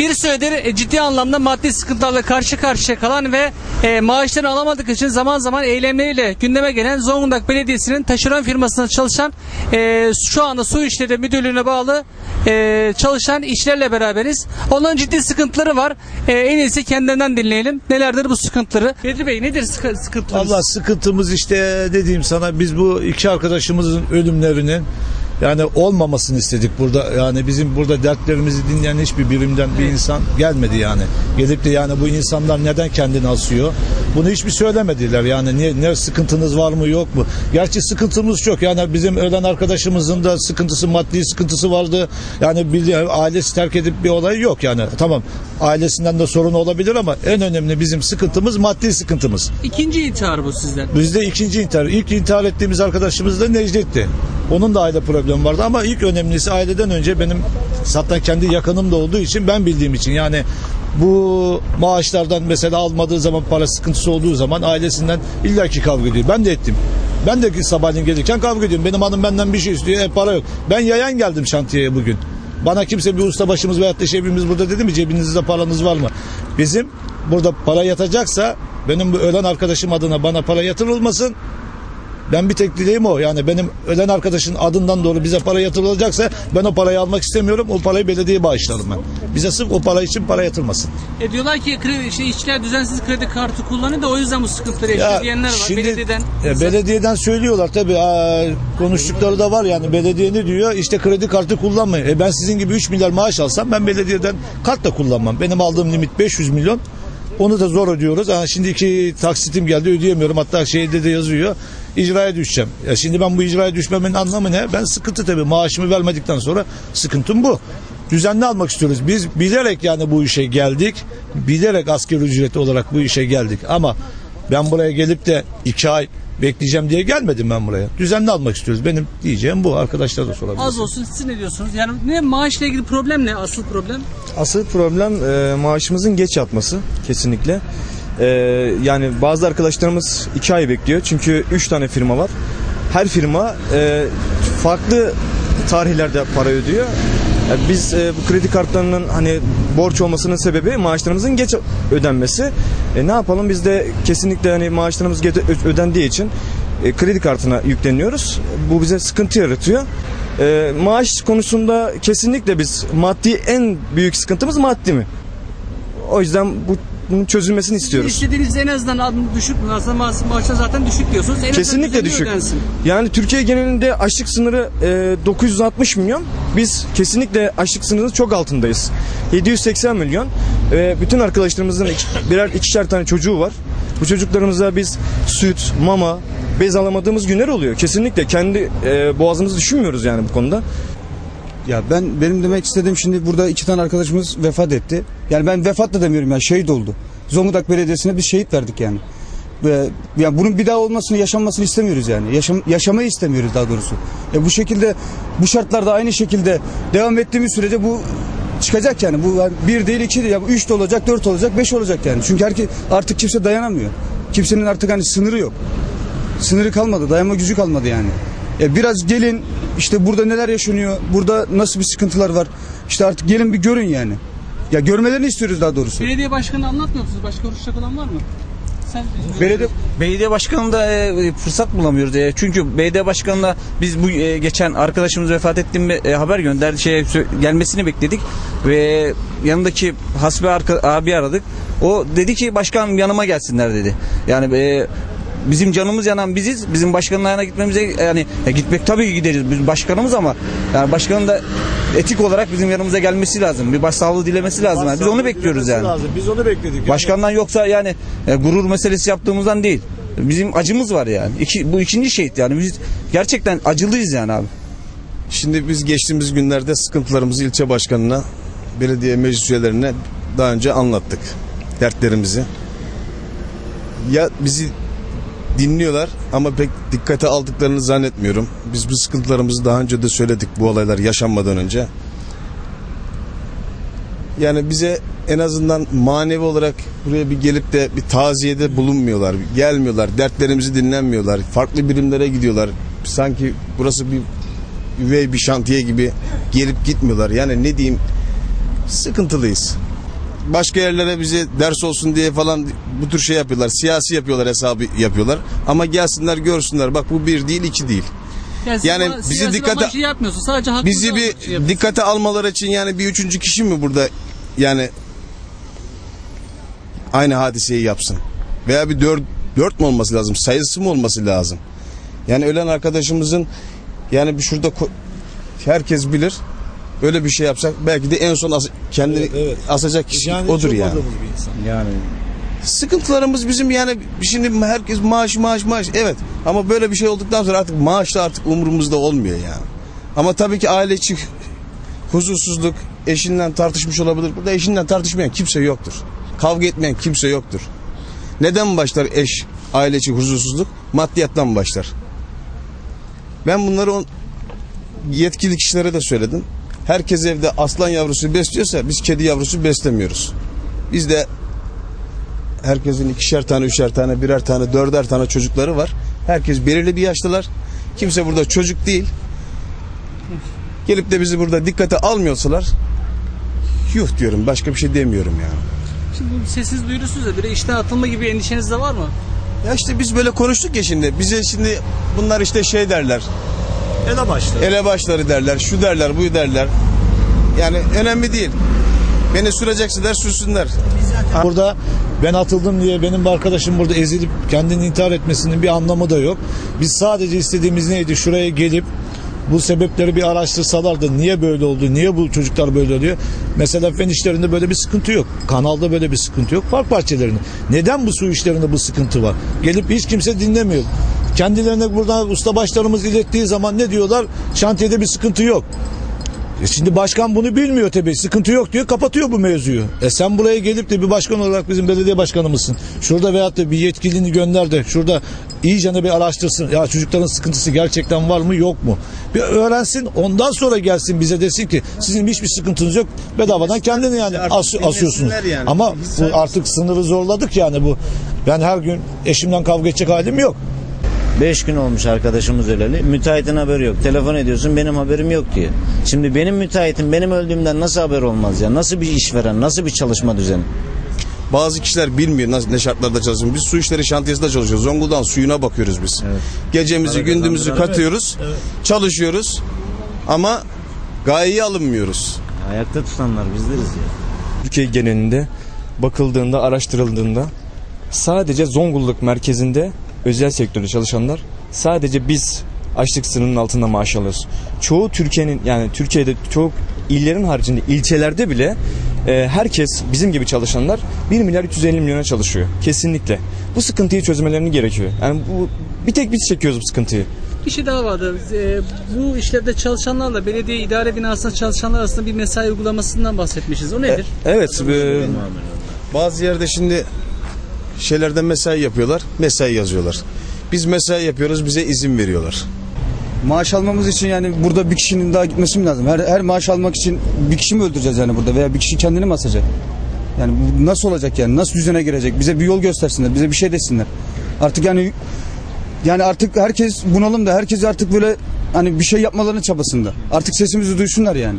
Bir süredir e, ciddi anlamda maddi sıkıntılarla karşı karşıya kalan ve e, maaşlarını alamadık için zaman zaman eylemleriyle gündeme gelen Zonguldak Belediyesi'nin taşeron firmasında çalışan e, şu anda su işleri müdürlüğüne bağlı çalışan işlerle beraberiz. Onların ciddi sıkıntıları var. En iyisi kendinden dinleyelim. Nelerdir bu sıkıntıları? Bedri Bey nedir sıkı, sıkıntılarınız? Allah sıkıntımız işte dediğim sana biz bu iki arkadaşımızın ölümlerinin yani olmamasını istedik burada. Yani bizim burada dertlerimizi dinleyen hiçbir birimden bir insan gelmedi yani. Gelip de yani bu insanlar neden kendini asıyor? Bunu hiçbir söylemediler. Yani niye ne sıkıntınız var mı yok mu? Gerçi sıkıntımız çok. Yani bizim ölen arkadaşımızın da sıkıntısı maddi sıkıntısı vardı. Yani bir ailesi terk edip bir olay yok yani. Tamam ailesinden de sorun olabilir ama en önemli bizim sıkıntımız maddi sıkıntımız. İkinci intihar bu sizden. Bizde ikinci intihar. İlk intihar ettiğimiz arkadaşımız da Necdet'ti. Onun da aile problemi vardı ama ilk önemlisi aileden önce benim zaten kendi yakınım da olduğu için ben bildiğim için yani bu maaşlardan mesela almadığı zaman para sıkıntısı olduğu zaman ailesinden illaki kavga ediyor. Ben de ettim. Ben de sabahleyin gelirken kavga ediyorum. Benim hanım benden bir şey istiyor. E, para yok. Ben yayan geldim şantiyeye bugün. Bana kimse bir usta başımız veyahut da şefimiz burada dedi mi cebinizde paranız var mı? Bizim burada para yatacaksa benim bu ölen arkadaşım adına bana para yatırılmasın. Ben bir tek dileğim o. Yani benim ölen arkadaşın adından doğru bize para yatırılacaksa ben o parayı almak istemiyorum. O parayı belediyeye bağışlarım ben. Bize sırf o para için para yatırmasın. E diyorlar ki kredi, şey, işçiler düzensiz kredi kartı kullanıyor da o yüzden bu sıkıntıları yaşıyor diyenler var. Belediyeden. ya belediyeden söylüyorlar tabii. Aa, konuştukları da var yani. Belediye ne diyor? İşte kredi kartı kullanmayın. E ben sizin gibi 3 milyar maaş alsam ben belediyeden kart da kullanmam. Benim aldığım limit 500 milyon. Onu da zor ödüyoruz. Ha, şimdi iki taksitim geldi ödeyemiyorum. Hatta şeyde de yazıyor. İcraya düşeceğim. Ya şimdi ben bu icraya düşmemin anlamı ne? Ben sıkıntı tabii. Maaşımı vermedikten sonra sıkıntım bu. Düzenli almak istiyoruz. Biz bilerek yani bu işe geldik. Bilerek asgari ücreti olarak bu işe geldik. Ama ben buraya gelip de iki ay bekleyeceğim diye gelmedim ben buraya. Düzenli almak istiyoruz. Benim diyeceğim bu. Arkadaşlar da sorabilir. Az olsun siz ne diyorsunuz? Yani ne maaşla ilgili problem ne? Asıl problem? Asıl problem e, maaşımızın geç yatması kesinlikle. E, yani bazı arkadaşlarımız iki ay bekliyor çünkü üç tane firma var. Her firma e, farklı tarihlerde para ödüyor. E, Biz e, bu kredi kartlarının hani borç olmasının sebebi maaşlarımızın geç ödenmesi. E, ne yapalım biz de kesinlikle hani maaşlarımız geç ödendiği için e, kredi kartına yükleniyoruz. Bu bize sıkıntı yaratıyor. E, maaş konusunda kesinlikle biz maddi en büyük sıkıntımız maddi mi? O yüzden bu bunun çözülmesini istiyoruz. İstediğiniz en azından adını düşük mü? Aslında maaş, maaşlar zaten düşük diyorsunuz. En Kesinlikle düşük. ödensin. Yani Türkiye genelinde açlık sınırı e, 960 milyon. Biz kesinlikle açlık sınırının çok altındayız. 780 milyon. Ve bütün arkadaşlarımızın iki- birer ikişer tane çocuğu var. Bu çocuklarımıza biz süt, mama, bez alamadığımız günler oluyor. Kesinlikle kendi e, boğazımızı düşünmüyoruz yani bu konuda. Ya ben benim demek istediğim şimdi burada iki tane arkadaşımız vefat etti. Yani ben vefat da demiyorum ya şehit oldu. Zonguldak Belediyesi'ne biz şehit verdik yani. Ve yani bunun bir daha olmasını, yaşanmasını istemiyoruz yani. Yaşam, yaşamayı istemiyoruz daha doğrusu. E bu şekilde bu şartlarda aynı şekilde devam ettiğimiz sürece bu çıkacak yani. Bu yani bir değil iki değil. Ya üç de olacak, dört olacak, beş olacak yani. Çünkü herkes, artık kimse dayanamıyor. Kimsenin artık hani sınırı yok. Sınırı kalmadı, dayanma gücü kalmadı yani. E biraz gelin işte burada neler yaşanıyor, burada nasıl bir sıkıntılar var. İşte artık gelin bir görün yani. Ya görmelerini istiyoruz daha doğrusu. Belediye başkanı anlatmıyor musunuz? Başka konuşacak olan var mı? Sen Belediye Belediye başkanında e, fırsat bulamıyoruz. E, çünkü belediye başkanına biz bu e, geçen arkadaşımız vefat ettiğinde e, haber gönderdi. Şey gelmesini bekledik ve yanındaki hasbe arka, abi aradık. O dedi ki başkan yanıma gelsinler dedi. Yani e, bizim canımız yanan biziz. Bizim başkanın ayağına gitmemize yani e, gitmek tabii ki gideriz. Biz başkanımız ama yani başkanın da etik olarak bizim yanımıza gelmesi lazım. Bir başsağlığı dilemesi lazım. Yani biz onu bekliyoruz yani. Lazım. Biz onu bekledik. Yani. Başkandan yoksa yani e, gurur meselesi yaptığımızdan değil. Bizim acımız var yani. İki, bu ikinci şehit yani. Biz gerçekten acılıyız yani abi. Şimdi biz geçtiğimiz günlerde sıkıntılarımızı ilçe başkanına, belediye meclis üyelerine daha önce anlattık. Dertlerimizi. Ya bizi dinliyorlar ama pek dikkate aldıklarını zannetmiyorum. Biz bu sıkıntılarımızı daha önce de söyledik bu olaylar yaşanmadan önce. Yani bize en azından manevi olarak buraya bir gelip de bir taziyede bulunmuyorlar. Gelmiyorlar. Dertlerimizi dinlenmiyorlar. Farklı birimlere gidiyorlar. Sanki burası bir üvey bir şantiye gibi gelip gitmiyorlar. Yani ne diyeyim sıkıntılıyız. Başka yerlere bize ders olsun diye falan bu tür şey yapıyorlar. Siyasi yapıyorlar hesabı yapıyorlar. Ama gelsinler görsünler bak bu bir değil iki değil. Yani ama bizi siyasi dikkate- amaçlı yapmıyorsun. Sadece Bizi bir yapıyorsun. dikkate almaları için yani bir üçüncü kişi mi burada yani aynı hadiseyi yapsın? Veya bir dört, dört mü olması lazım? Sayısı mı olması lazım? Yani ölen arkadaşımızın yani bir şurada herkes bilir. Öyle bir şey yapsak belki de en son as- kendini Evet, evet. asacak kişi Yani odur yani. bir insan. Yani Sıkıntılarımız bizim yani şimdi herkes maaş maaş maaş evet ama böyle bir şey olduktan sonra artık maaş da artık umurumuzda olmuyor yani. Ama tabii ki aile içi huzursuzluk eşinden tartışmış olabilir. Burada eşinden tartışmayan kimse yoktur. Kavga etmeyen kimse yoktur. Neden başlar eş aile içi huzursuzluk? Maddiyattan başlar. Ben bunları on, yetkili kişilere de söyledim. Herkes evde aslan yavrusu besliyorsa biz kedi yavrusu beslemiyoruz. Biz de herkesin ikişer tane, üçer tane, birer tane, dörder tane çocukları var. Herkes belirli bir yaşlılar. Kimse burada çocuk değil. Gelip de bizi burada dikkate almıyorsalar yuh diyorum. Başka bir şey demiyorum yani. Şimdi bu sessiz duyurusunuz da böyle işten atılma gibi endişeniz de var mı? Ya işte biz böyle konuştuk ya şimdi. Bize şimdi bunlar işte şey derler. Ele başla. Elebaşları derler, şu derler, bu derler. Yani önemli değil. Beni sürecekseler sürsünler. Burada ben atıldım diye benim bir arkadaşım burada ezilip kendini intihar etmesinin bir anlamı da yok. Biz sadece istediğimiz neydi? Şuraya gelip bu sebepleri bir araştırsalardı. Niye böyle oldu? Niye bu çocuklar böyle oluyor? Mesela fen işlerinde böyle bir sıkıntı yok. Kanalda böyle bir sıkıntı yok. Park bahçelerinde. Neden bu su işlerinde bu sıkıntı var? Gelip hiç kimse dinlemiyor. Kendilerine burada ustabaşlarımız ilettiği zaman ne diyorlar? Şantiyede bir sıkıntı yok. E şimdi başkan bunu bilmiyor tabii. Sıkıntı yok diyor. Kapatıyor bu mevzuyu. E sen buraya gelip de bir başkan olarak bizim belediye başkanımızsın. Şurada veyahut da bir yetkilini gönder de şurada iyicene bir araştırsın. Ya çocukların sıkıntısı gerçekten var mı yok mu? Bir öğrensin ondan sonra gelsin bize desin ki sizin hiçbir sıkıntınız yok. Bedavadan kendini yani as- asıyorsunuz. yani. Ama bu artık sınırı zorladık yani bu. Ben her gün eşimden kavga edecek halim yok. 5 gün olmuş arkadaşımız öleli. Müteahhitin haberi yok. Telefon ediyorsun benim haberim yok diyor. Şimdi benim müteahhitim benim öldüğümden nasıl haber olmaz ya? Nasıl bir işveren, nasıl bir çalışma düzeni? Bazı kişiler bilmiyor nasıl ne şartlarda çalışıyoruz. Biz su işleri şantiyesinde çalışıyoruz. Zonguldak'ın suyuna bakıyoruz biz. Gecemizi gündüzümüzü katıyoruz. Çalışıyoruz. Ama gayeyi alınmıyoruz. Ayakta tutanlar bizleriz ya. Türkiye genelinde bakıldığında, araştırıldığında sadece Zonguldak merkezinde özel sektörde çalışanlar sadece biz açlık sınırının altında maaş alıyoruz. Çoğu Türkiye'nin yani Türkiye'de çoğu illerin haricinde ilçelerde bile e, herkes bizim gibi çalışanlar 1 milyar 350 milyona çalışıyor. Kesinlikle. Bu sıkıntıyı çözmelerini gerekiyor. Yani bu bir tek biz çekiyoruz bu sıkıntıyı. Bir şey daha vardı. Ee, bu işlerde çalışanlarla belediye idare binasında çalışanlar arasında bir mesai uygulamasından bahsetmişiz. O nedir? Evet, e, Bazı yerde şimdi şeylerden mesai yapıyorlar. Mesai yazıyorlar. Biz mesai yapıyoruz bize izin veriyorlar. Maaş almamız için yani burada bir kişinin daha gitmesi mi lazım? Her, her maaş almak için bir kişi mi öldüreceğiz yani burada veya bir kişi kendini mi asacak? Yani bu nasıl olacak yani? Nasıl düzene girecek? Bize bir yol göstersinler, bize bir şey desinler. Artık yani yani artık herkes bunalım da herkes artık böyle hani bir şey yapmalarının çabasında. Artık sesimizi duysunlar yani.